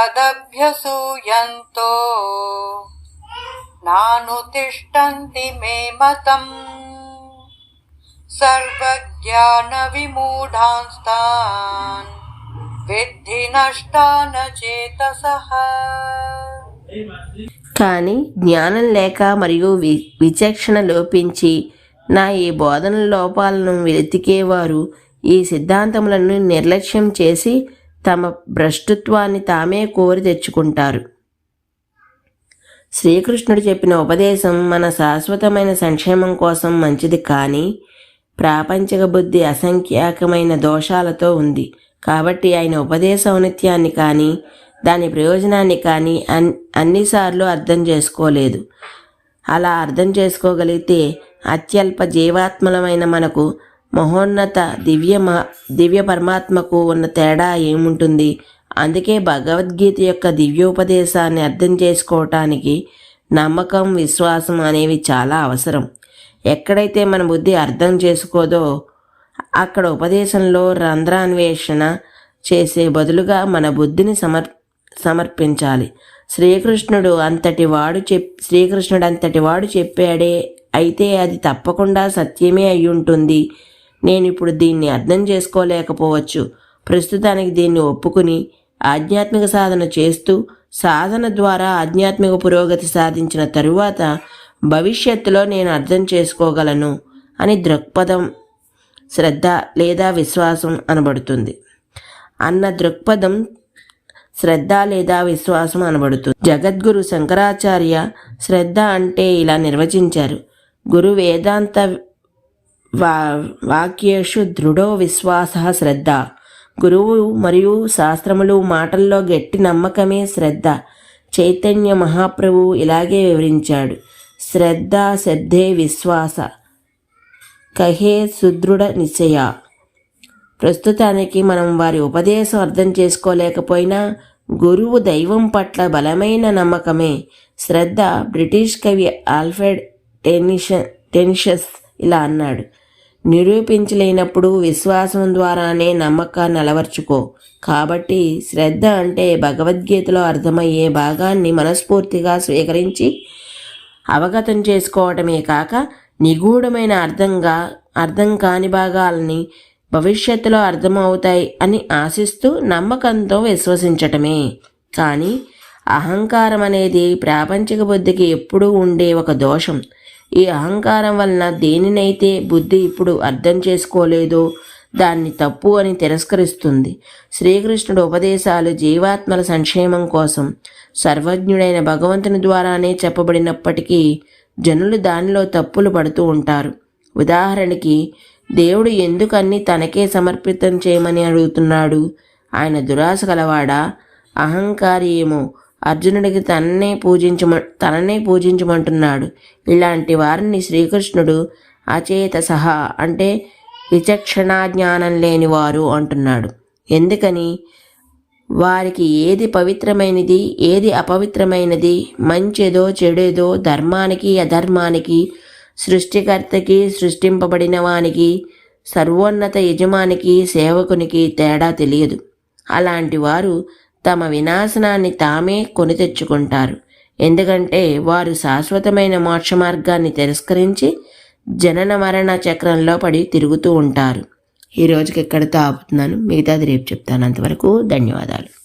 तदभ्यसूयन्तो नानुतिष्ठन्ति मे मतम् सर्वज्ञानविमूढांस्तान् विद्धि नष्टान चेतसः కానీ జ్ఞానం లేక మరియు వి విచక్షణ లోపించి నా ఈ బోధన లోపాలను వెతికేవారు ఈ సిద్ధాంతములను నిర్లక్ష్యం చేసి తమ భ్రష్టత్వాన్ని తామే కోరి తెచ్చుకుంటారు. శ్రీకృష్ణుడు చెప్పిన ఉపదేశం మన శాశ్వతమైన సంక్షేమం కోసం మంచిది కానీ ప్రాపంచిక బుద్ధి అసంఖ్యాకమైన దోషాలతో ఉంది. కాబట్టి ఆయన ఉపదేశ ఔనిత్యాన్ని కానీ దాని ప్రయోజనాన్ని కానీ అన్ అన్నిసార్లు అర్థం చేసుకోలేదు. అలా అర్థం చేసుకోగలిగితే అత్యల్ప జీవాత్మలమైన మనకు మహోన్నత దివ్య మ- దివ్య పరమాత్మకు ఉన్న తేడా ఏముంటుంది? అందుకే భగవద్గీత యొక్క దివ్యోపదేశాన్ని అర్థం చేసుకోవటానికి నమ్మకం విశ్వాసం అనేవి చాలా అవసరం. ఎక్కడైతే మన బుద్ధి అర్థం చేసుకోదో అక్కడ ఉపదేశంలో రంధ్రాన్వేషణ చేసే బదులుగా మన బుద్ధిని సమర్ సమర్పించాలి. శ్రీకృష్ణుడు అంతటి వాడు చెప్ శ్రీకృష్ణుడు అంతటి వాడు చెప్పాడే అయితే అది తప్పకుండా సత్యమే అయి ఉంటుంది నేను ఇప్పుడు దీన్ని అర్థం చేసుకోలేకపోవచ్చు. ప్రస్తుతానికి దీన్ని ఒప్పుకుని ఆధ్యాత్మిక సాధన చేస్తూ సాధన ద్వారా ఆధ్యాత్మిక పురోగతి సాధించిన తరువాత భవిష్యత్తులో నేను అర్థం చేసుకోగలను అని దృక్పథం శ్రద్ధ లేదా విశ్వాసం అనబడుతుంది. అన్న దృక్పథం శ్రద్ధ లేదా విశ్వాసం అనబడుతుంది. జగద్గురు శంకరాచార్య శ్రద్ధ అంటే ఇలా నిర్వచించారు. గురు వేదాంత వా వాక్యేషు దృఢో విశ్వాస శ్రద్ధ. గురువు మరియు శాస్త్రములు మాటల్లో గట్టి నమ్మకమే శ్రద్ధ. చైతన్య మహాప్రభు ఇలాగే వివరించాడు. శ్రద్ధ శ్రద్ధే విశ్వాస. కహే సుదృఢ నిశ్చయ. ప్రస్తుతానికి మనం వారి ఉపదేశం అర్థం చేసుకోలేకపోయినా గురువు దైవం పట్ల బలమైన నమ్మకమే. శ్రద్ధ బ్రిటిష్ కవి ఆల్ఫ్రెడ్ టెనిష టెనిషస్ ఇలా అన్నాడు. నిరూపించలేనప్పుడు విశ్వాసం ద్వారానే నమ్మకాన్ని అలవర్చుకో. కాబట్టి శ్రద్ధ అంటే భగవద్గీతలో అర్థమయ్యే భాగాన్ని మనస్ఫూర్తిగా స్వీకరించి అవగతం చేసుకోవటమే కాక నిగూఢమైన అర్థంగా అర్థం కాని భాగాలని భవిష్యత్తులో అర్థమవుతాయి అని ఆశిస్తూ నమ్మకంతో విశ్వసించటమే. కానీ అహంకారం అనేది ప్రాపంచిక బుద్ధికి ఎప్పుడూ ఉండే ఒక దోషం. ఈ అహంకారం వలన దేనినైతే బుద్ధి ఇప్పుడు అర్థం చేసుకోలేదో దాన్ని తప్పు అని తిరస్కరిస్తుంది. శ్రీకృష్ణుడు ఉపదేశాలు జీవాత్మల సంక్షేమం కోసం సర్వజ్ఞుడైన భగవంతుని ద్వారానే చెప్పబడినప్పటికీ జనులు దానిలో తప్పులు పడుతూ ఉంటారు. ఉదాహరణకి దేవుడు ఎందుకు అన్ని తనకే సమర్పితం చేయమని అడుగుతున్నాడు? ఆయన దురాశ గలవాడా? అహంకారి ఏమో అర్జునుడికి తననే పూజించమ తననే పూజించమంటున్నాడు. ఇలాంటి వారిని శ్రీకృష్ణుడు అచేత సహా అంటే విచక్షణా జ్ఞానం లేనివారు అంటున్నాడు. ఎందుకని? వారికి ఏది పవిత్రమైనది ఏది అపవిత్రమైనది మంచేదో చెడేదో ధర్మానికి అధర్మానికి సృష్టికర్తకి సృష్టింపబడిన వానికి సర్వోన్నత యజమానికి సేవకునికి తేడా తెలియదు. అలాంటి వారు తమ వినాశనాన్ని తామే కొని తెచ్చుకుంటారు. ఎందుకంటే వారు శాశ్వతమైన మోక్ష మార్గాన్ని తిరస్కరించి జనన మరణ చక్రంలో పడి తిరుగుతూ ఉంటారు. ఈ రోజుకి ఎక్కడితో ఆపుతున్నాను మిగతాది రేపు చెప్తాను. అంతవరకు ధన్యవాదాలు.